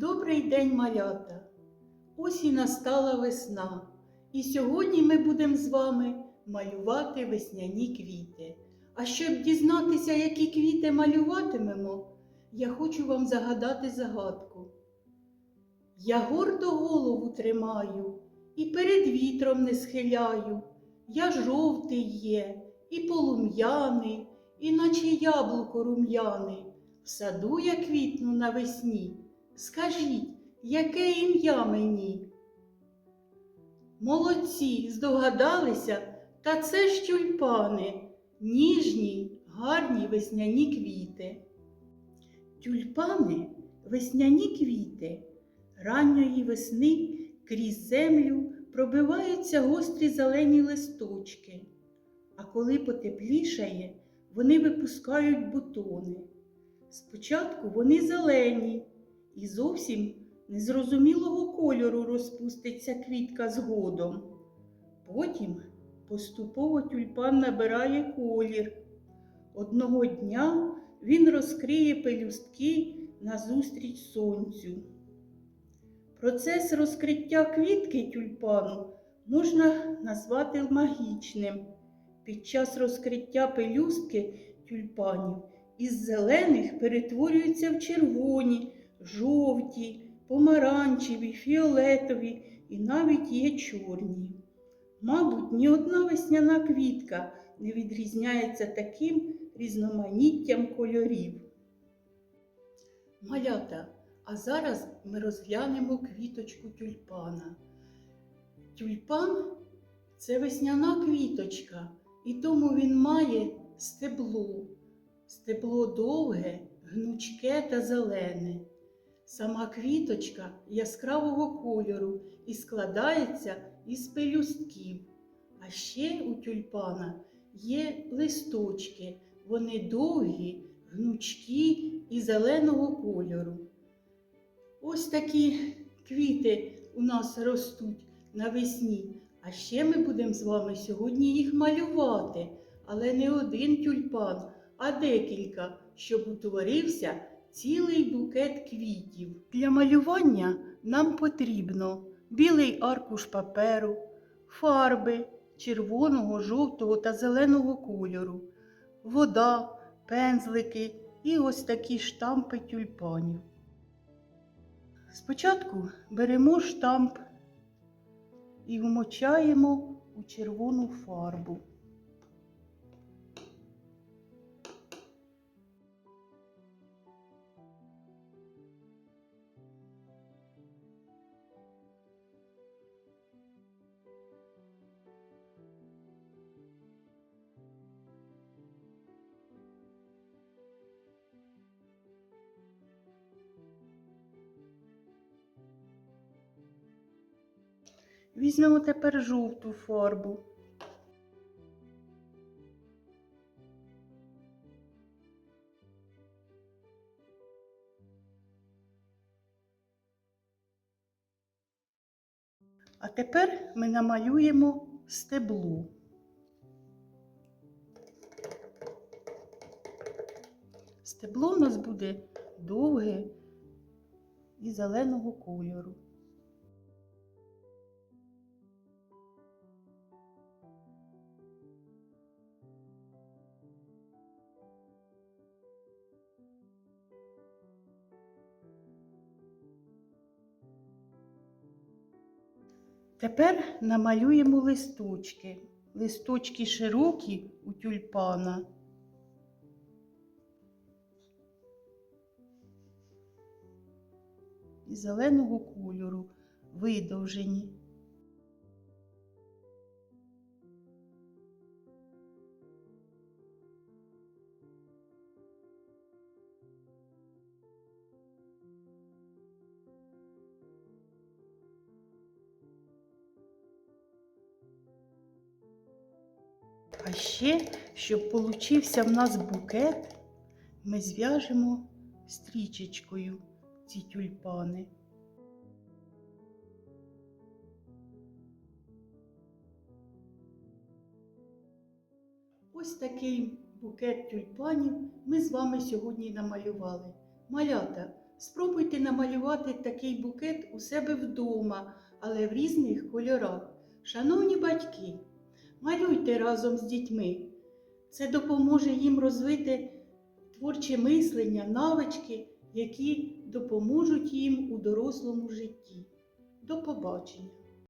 день, малята! Ось і настала весна. І сьогодні ми будемо з вами малювати весняні квіти. А щоб дізнатися, які квіти малюватимемо, я хочу вам загадати загадку. Я гордо голову тримаю і перед вітром не схиляю. Я жовтий є, і полум'яний, і наче яблуко рум'яний. В саду я квітну навесні. Скажіть, яке ім'я мені? Молодці, здогадалися, та це ж тюльпани, ніжні, гарні весняні квіти. Тюльпани весняні квіти. Ранньої весни крізь землю пробиваються гострі зелені листочки, а коли потеплішає, вони випускають бутони. Спочатку вони зелені і зовсім незрозумілого кольору розпуститься квітка згодом. Потім поступово тюльпан набирає колір. Одного дня він розкриє пелюстки назустріч сонцю. Процес розкриття квітки тюльпану можна назвати магічним. Під час розкриття пелюстки тюльпанів із зелених перетворюються в червоні, жовті, помаранчеві, фіолетові і навіть є чорні. Мабуть, ні одна весняна квітка не відрізняється таким різноманіттям кольорів. Малята, а зараз ми розглянемо квіточку тюльпана. Тюльпан це весняна квіточка, і тому він має стебло. Стебло довге, гнучке та зелене. Сама квіточка яскравого кольору і складається із пелюстків. А ще у тюльпана є листочки, вони довгі, гнучкі і зеленого кольору. Ось такі квіти у нас ростуть навесні. А ще ми будемо з вами сьогодні їх малювати, але не один тюльпан, а декілька, щоб утворився цілий букет квітів. Для малювання нам потрібно білий аркуш паперу, фарби червоного, жовтого та зеленого кольору, вода, пензлики і ось такі штампи тюльпанів. Спочатку беремо штамп і вмочаємо у червону фарбу. Візьмемо тепер жовту фарбу. А тепер ми намалюємо стебло. Стебло у нас буде довге і зеленого кольору. Тепер намалюємо листочки. Листочки широкі у тюльпана. І зеленого кольору видовжені. А ще, щоб получився в нас букет, ми зв'яжемо стрічечкою ці тюльпани. Ось такий букет тюльпанів ми з вами сьогодні намалювали. Малята, Спробуйте намалювати такий букет у себе вдома, але в різних кольорах. Шановні батьки, малюйте разом з дітьми. Це допоможе їм розвити творче мислення, навички, які допоможуть їм у дорослому житті. До побачення!